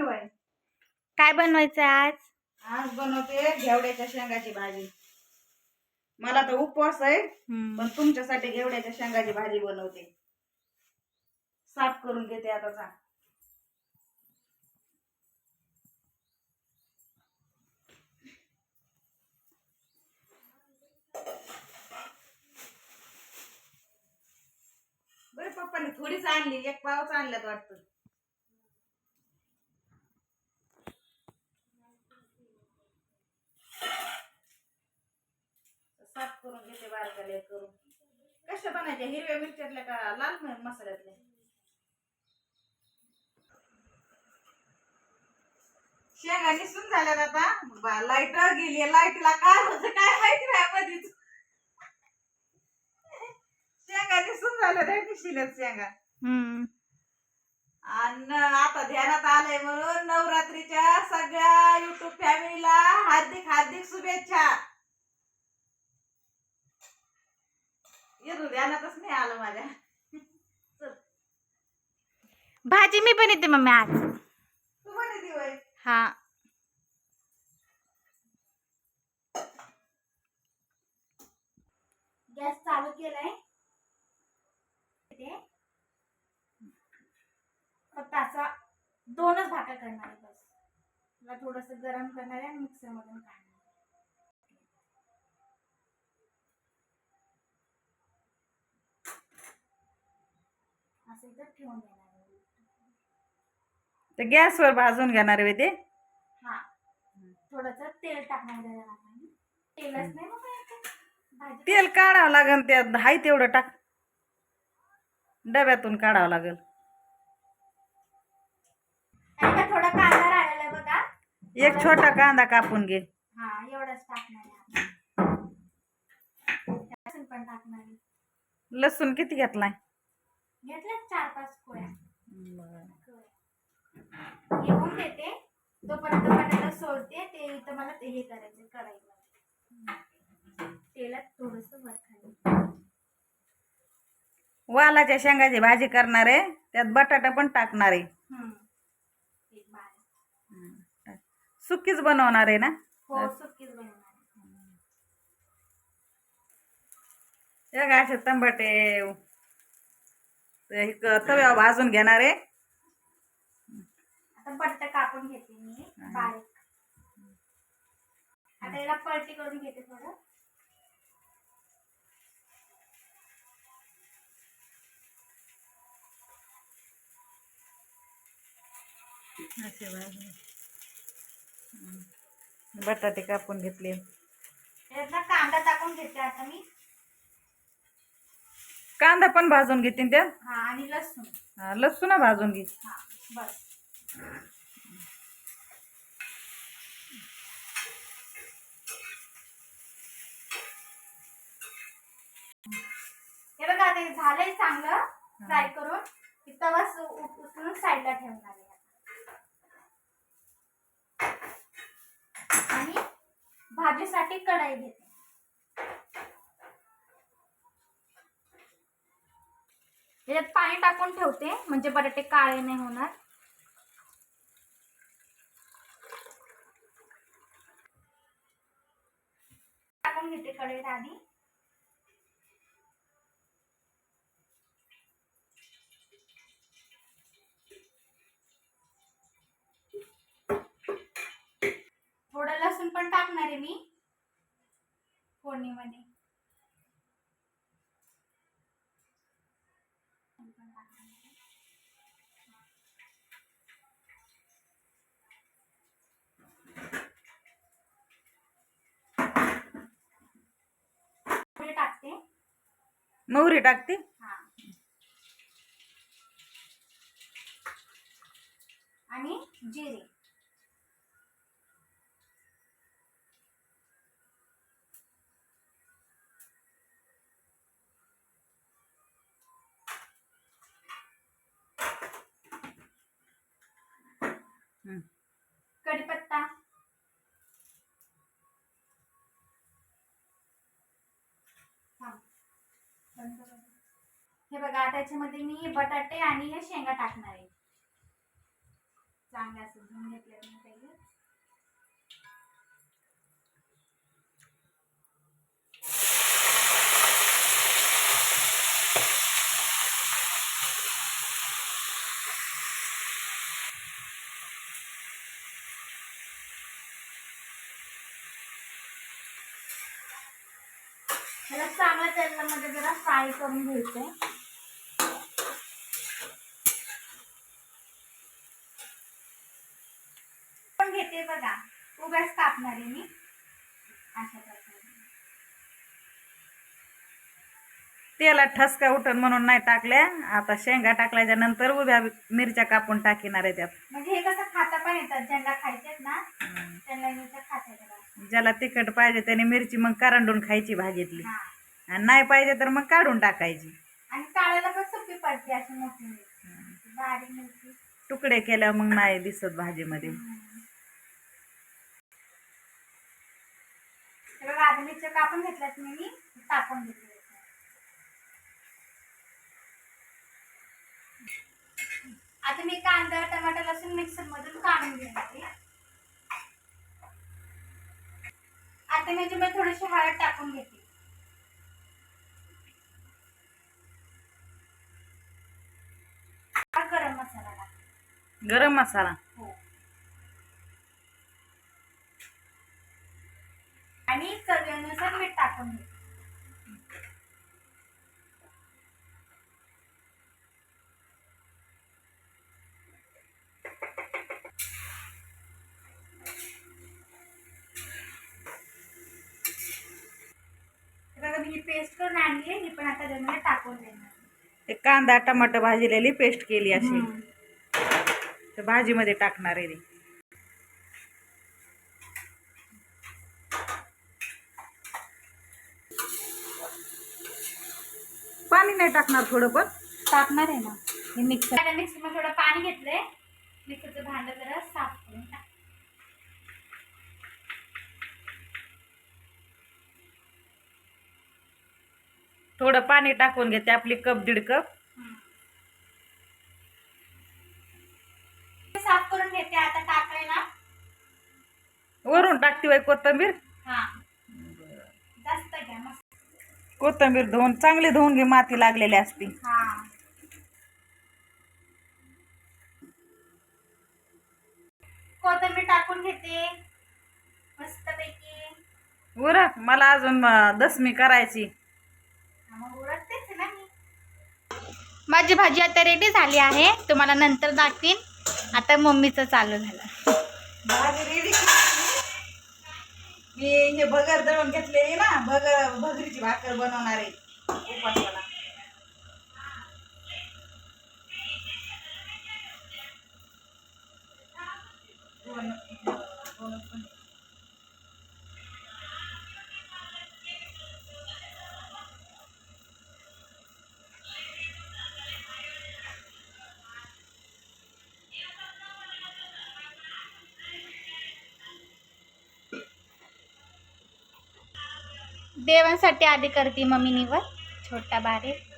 बनवाय काय बनवायचं आज? आज बनवते घेवड्याच्या शेंगाची भाजी. मला तर उपवास आहे. पण तुमच्यासाठी घेवड्याच्या शेंगाची भाजी बनवते. साफ करून घेते आता चा बरं पप्पाने थोडीच आणली एक पावच आणल्यात वाटतं. बारकाले करून. कशा बनायच्या हिरव्या मिरच्यातल्या का लाल मसाल्यातल्या? शेंगा निसून झाल्यात आता. लाइट गेली लाईटला काय होतं? काय माहिती नाही मधीच शेंगा निसून झाल्या त्या निशिल्यात शेंगा? हम्म. आणि आता ध्यानात आलंय म्हणून नवरात्रीच्या सगळ्या युट्यूब फॅमिलीला हार्दिक हार्दिक शुभेच्छा. येतो ध्यानातच नाही आलं माझ्या. चल. भाजी मी बनवते मम्मी आज. तू म्हणे दिवय हा. गॅस चालू केलाय. फक्त असा दोनच भाकर करणार आहे बस. मला थोडस गरम करणार आहे आणि मिक्सर मधून काढणार असं इथं ठेवून देणार आहे ते गॅसवर भाजून घेणार आहे ते? हा. थोडस तेल टाकणार आहे त्याला आपण. तेलच नाही मग काय ते. भाजी तेल काढावं लागेल त्यात हाय तेवढं टाक. डब्यातून काढावं लागेल. आता थोडा कांदा राहिलेला आहे बघा. एक छोटा कांदा कापून घे. हा एवढंच टाकणार आहे आपण. लसूण पण टाकणार आहे. लसूण किती घेतलाय? घेतल्या चार पाच पोळ्या घेऊन देते. तोपर्यंत बटाटा सोडते ते इथं मला ते हे करायचं करायचं तेलात थोडस वालाच्या शेंगाची भाजी करणार आहे. त्यात बटाटा पण टाकणार आहे. सुकीच बनवणार आहे ना? हो सुकीच बनवणार असे तंबाटे. हे तव्यावर भाजून घेणार आहे. आता बटाटा कापून घेते मी बारीक. आता याला पलटी करून घेते थोडं. बटाटे कापून घेतले. कांदा टाकून घेते आता मी. कांदा पण भाजून घेते हा आणि लसूण. हा, लसूण भाजून घे. हा बस. बघा आता झालंय चांगलं फ्राय करून. तवा उचलून साईडला ठेवणार आहे. आणि भाजीसाठी कढई घेते. याच्यात पाणी टाकून ठेवते बटाटे काळे नाही होणार. टाकून घेते कढईत आधी. थोडं मोहरी टाकते. हा. आणि जिरे. हं. हे बघा त्याच्यामध्ये मी बटाटे आणि हे शेंगा टाकणार आहे. चांगल्या चांगले घेतल्या धुवून मी पहिले. त्याला चांगल्या तेलामध्ये जरा फ्राय करून घ्यायचंय. घेते बघा. उभ्याच कापणार आहे मी. अशा प्रकारे. ठसका उठन म्हणून नाही टाकल्या. आता शेंगा टाकल्याच्या नंतर उभ्या मिरच्या कापून टाकिणार आहे त्यात. म्हणजे हे कसं खाता पण येतात. ज्यांना खायचेत ना. त्यांना खाता ज्याला तिखट पाहिजे त्याने मिरची मग करंडून खायची भाजीतली. आणि नाही पाहिजे तर मग काढून टाकायची. आणि काढायला पण सोपी पडते अशी मोठी बारीक मिरची. तुकडे केल्या मग नाही दिसत भाजीमध्ये. हे बघा आता मिरच्या कापून घेतल्यात मी टाकून घेतले आता मी कांदा टमाटर लसूण मिक्सर मधून काढून घेते. आता मी मी थोडीशी हळद टाकून घेते. गरम मसाला गरम मसाला. आणली ही पण आता त्यामध्ये टाकून देणार. एक कांदा टमाटर भाजलेली पेस्ट केली अशी. हम्म. तर भाजीमध्ये टाकणार आहे ती. पाणी नाही टाकणार थोडं पण. टाकणार आहे ना. हे मिक्सर आता मिक्सरमध्ये थोडं पाणी घेतलंय. मिक्सरचं भांडं जरा थोडं पाणी टाकून घेते आपली कप दीड कप. साफ करून घेते आता टाकायला. वरून टाकते बाई कोथंबीर. हा. जास्त घ्या मस्त. कोथंबीर धुवून चांगली धुवून घे माती लागलेली असती. हा. कोथिंबीर टाकून घेते. मस्तपैकी. उरक मला अजून दसमी करायची हा, मग उरकतेच ना मी माझी भाजी आता रेडी झाली आहे. तुम्हाला नंतर दाखवीन. आता मम्मीचं चालू झालं. मी हे भगर दळून घेतलेली ना भगर भगरीची भाकर बनवणार आहे. दोन- हो दोन हो देवांसाठी आधी करते मम्मी निवड छोटा बारीक.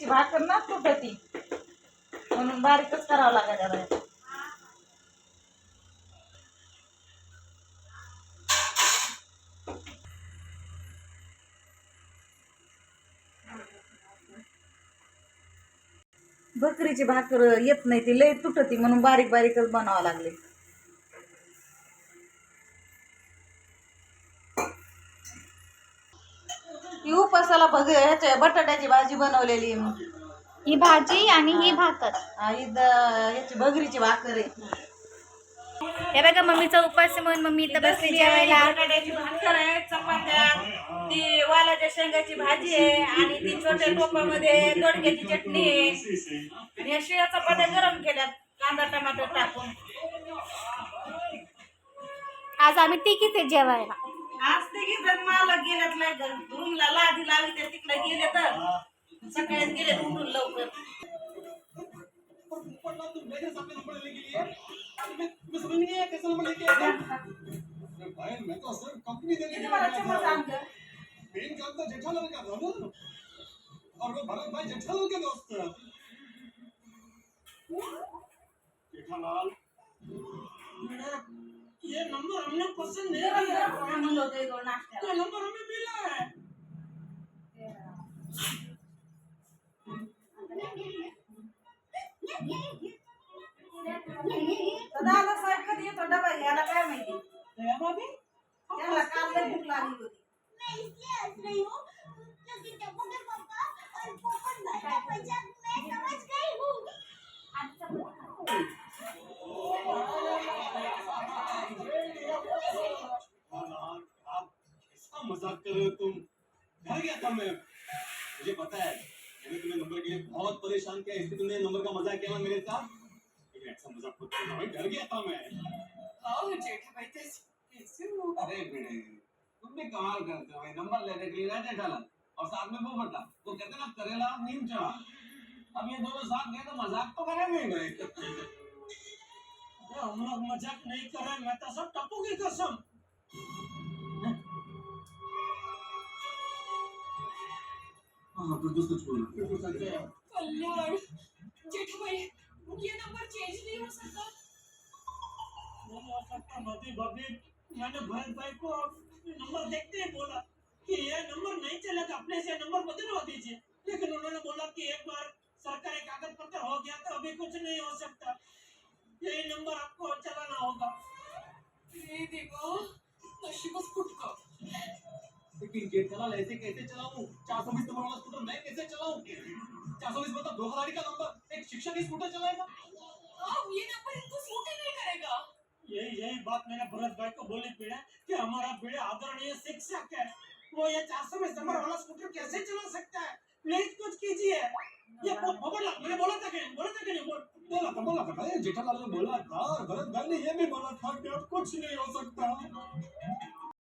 याची भाकर ना तुटती म्हणून बारीकच करावं लागत बकरीची भाकर येत नाही ती लय तुटती म्हणून बारीक बारीकच बनावं लागले. ह्याच्या बटाट्याची भाजी बनवलेली. ही भाजी आणि ही भाकर. हा, ही द- याची बगरीची भाकर आहे. हे बघा मम्मीचा उपास आहे म्हणून मम्मी इथं बसली जेवायला. बटाट्याची भाकर आहे चपात्या ती वालाच्या शेंगाची भाजी आहे आणि ती छोट्या टोपामध्ये दोडक्याची चटणी आहे. आणि या शिळ्या चपात्या गरम केल्यात कांदा टमाटर टाकून. आज आम्ही तिकीच आहे जेवायला. आज ते घेतात मला गेल्यात नाही रूमला लादी लावी तर तिकडे गेले तर सकाळीच गेले उठून लवकर. के के का और वो भरत भाई जेठालाल के दोस्त थे जेठालाल ये नंबर हमने पसंद नहीं किया एक नाश्त्याला ये नंबर हमें मिला है। दादा साहेब कधी येतो डबा घ्यायला काय माहिती त्याला काल भूक लागली कर रहे हो तुम। डर गया था मैं। मुझे पता है मैंने तुम्हें नंबर के लिए बहुत परेशान किया इसलिए तुमने नंबर का मज़ाक किया मेरे साथ। लेकिन ऐसा मज़ाक मत करना भाई डर गया था मैं। आओ जेठा भाई कैसे हो अरे बेटे तुम भी कमाल करते हो भाई नंबर लेने के लिए ना जेठालाल और साथ में वो बटा तो कहते ना करेला और नीम चढ़ा। अब ये दोनों साथ गए तो मज़ाक तो करेंगे ही भाई। हम लोग मज़ाक नहीं कर रहे मैं तो सब टप्पू की कसम। हाँ तो सच बोला फिर तो सच है। कल्याण जेठा भाई ये नंबर चेंज नहीं हो सकता? नहीं हो सकता मधी भाभी। मैंने भरत भाई को नंबर देखते ही बोला कि ये नंबर नहीं चलेगा अपने से नंबर बदलवा दीजिए। लेकिन उन्होंने बोला कि एक बार सरकारी कागज़ पत्र हो गया तो अभी कुछ नहीं हो सकता। यही नंबर आपको चलाना होगा। ये देखो नशीबच फुटका लेकिन जेठालाल ऐसे कैसे चलाऊं? चार सौ बीस नंबर वाला स्कूटर मैं कैसे चलाऊं? चार सौ बीस मतलब दो हज़ार का नंबर। एक शिक्षक ही स्कूटर चलाएगा। अब ये नंबर इनको सूट ही नहीं करेगा। यही यही बात मैंने भरत भाई को बोली पीड़ा कि हमारा बेड़े आदरणीय शिक्षक है। वो ये चार सौ बीस नंबर वाला स्कूटर कैसे चला सकता है? प्लीज़ कुछ कीजिए। ये बोला मैंने बोला था कि बोला था कि नहीं बोला था बोला था। जेठालाल ने बोला था और भरत भाई ने ये भी बोला था कि अब कुछ नहीं हो सकता।